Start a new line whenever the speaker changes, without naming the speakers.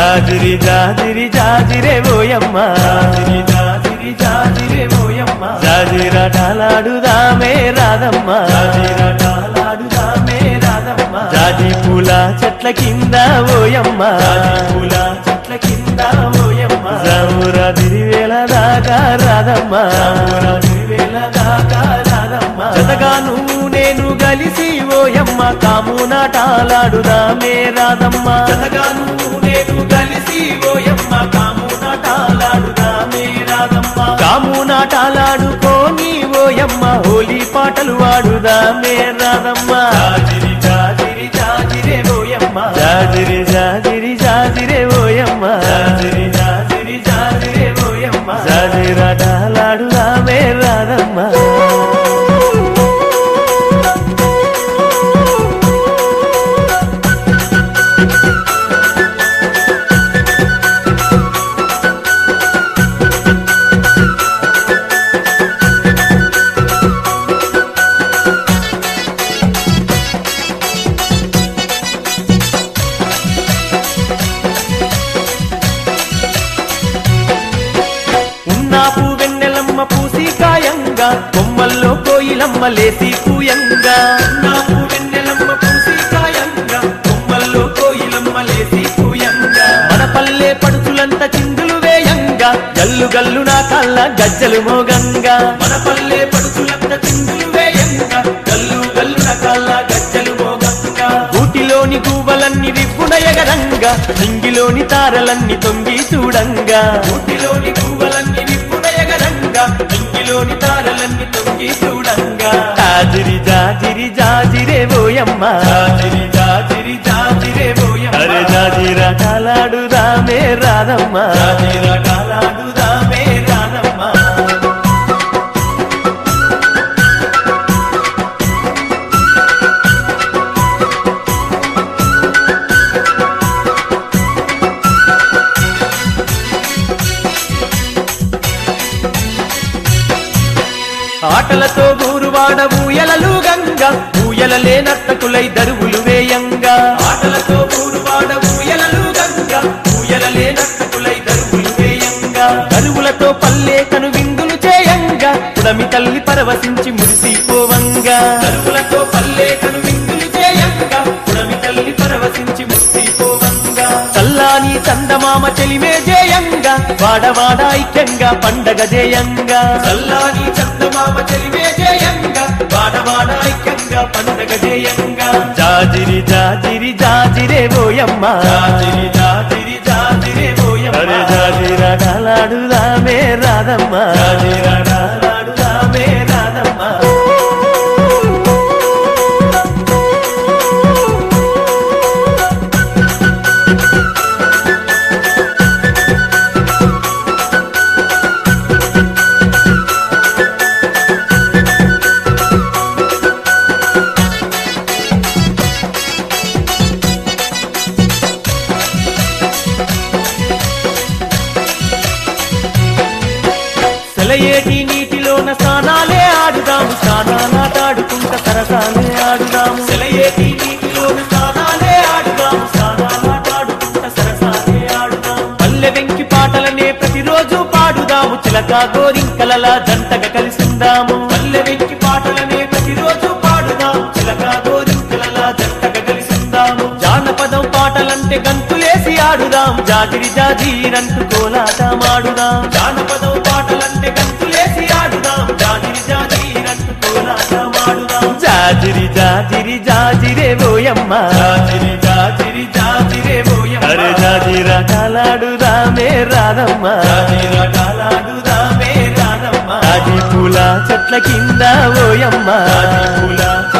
జాజిరి జాజిరి జాజిరే ఓయమ్మ. జాజిరి జాజిరి జాజిరే ఓయమ్మ. జాజిరాటాలాడుదామే రాదమ్మ జాజిరాటాలాడుదామే రాదమ్మ జాజి పూల చెట్ల కింద ఓయమ్మ. పూల చెట్ల కింద ఓయమ్మ. జామురా తిరివేల దాకా రాదమ్మ జామురా తిరివేల దాకా రాదమ్మ జతగా నువ్వు నేను కలిసి ఓయమ్మ. కాము నాటాలాడుదామే రాదమ్మ జతగా నువ్వు నేను కలిసి ఓయమ్మ కాము నాటాలాడుదామే రాదమ్మ కాము ఓయమ్మ హోలీ పాటలు వాడుదామే రాదమ్మ కాయంగా కొమ్మల్లో కోయిలమ్మ లేసి కూయంగా ఉన్నాపు వెన్నెలమ్మ పూసి కాయంగా కొమ్మల్లో కోయిలమ్మ లేసి కూయంగా మన పల్లె పడుచులంత చిందులు వేయంగా గల్లు గల్లు నా కళ్ళ గజ్జలు మోగంగా. మన పల్లె పడుచులంత చిందులు వేయంగా గల్లు గల్లు నా కళ్ళ గజ్జలు మోగంగా ఊటిలోని గూవలన్నీ విప్పున ఎగరంగా నింగిలోని తారలన్నీ తొంగి చూడంగా. ఊటిలోని గూవలన్నీ నింగిలోని తారలన్నీ తొంగి చూడంగా. జాజిరి జాజిరి జాజిరే బోయమ్మ జాజిరి జాజిరి జాజిరే బోయమ్మ అరే జాజిరా కాలాడుదామే రాదమ్మ జాజిరా కాలాడుదామే ఆటలతో ఊరువాడ ఊయలలు గంగ. ఊయలలే నర్తకులై దరువులు వేయంగా. ఆటలతో ఊరువాడ ఊయలలు గంగ. ఊయలలే నర్తకులై దరువులు వేయంగా. దరువులతో పల్లె కను విందులు చేయంగా. పుడమి తల్లి పరవశించి మురిసిపోవంగా. దరువులతో పల్లె కను విందులు చేయంగా. పుడమి తల్లి పరవశించి మురిసిపోవంగా. చల్లాని చందమామ చెలిమే వాడవాడ ఐక్యంగా పండగ జేయంగా. చల్లాని చందమామ చెలిమే జేయంగా వాడవాడ ఐక్యంగా పండగ జేయంగా. జాజిరి జాజిరి జాజిరే బోయమ్మ. జాజిరి జాజిరి జాజిరే బోయమ్మ. అరే జాజిరా కాలాడుదామే రాదమ్మ సెలయేటి నీటిలోన స్నానాలే ఆడుదాము. స్నానాలాటాడుకుంట సరసాలే ఆడుదాము. సెలయేటి నీటిలోన స్నానాలే ఆడుదాము. స్నానాలాటాడుకుంట సరసాలే ఆడుదాము. పల్లె వెంకి పాటలనే ప్రతిరోజు పాడుదాము. చిలక గోరింకలలా జంటగా కలిసిందాము పల్లె వెంకి పాటలనే ఆడుదాం జాజిరి జాజీరంటూ కోలాటం ఆడుదాం జానపదం పాటలంటే గంతులేసి ఆడుదాం. జాజిరి జాజీరంటూ కోలాటం ఆడుదాం జాజిరి జాజిరి జాజిరే బోయమ్మ జాజిరి జాజిరి జాజిరే బోయమ్మ అరే జాజిరా కాలాడుదామే రాధమ్మ. జాజిరా కాలాడుదామే రాధమ్మ. అది పూల చెట్ల కింద ఓయమ్మ. పూల చెట్ల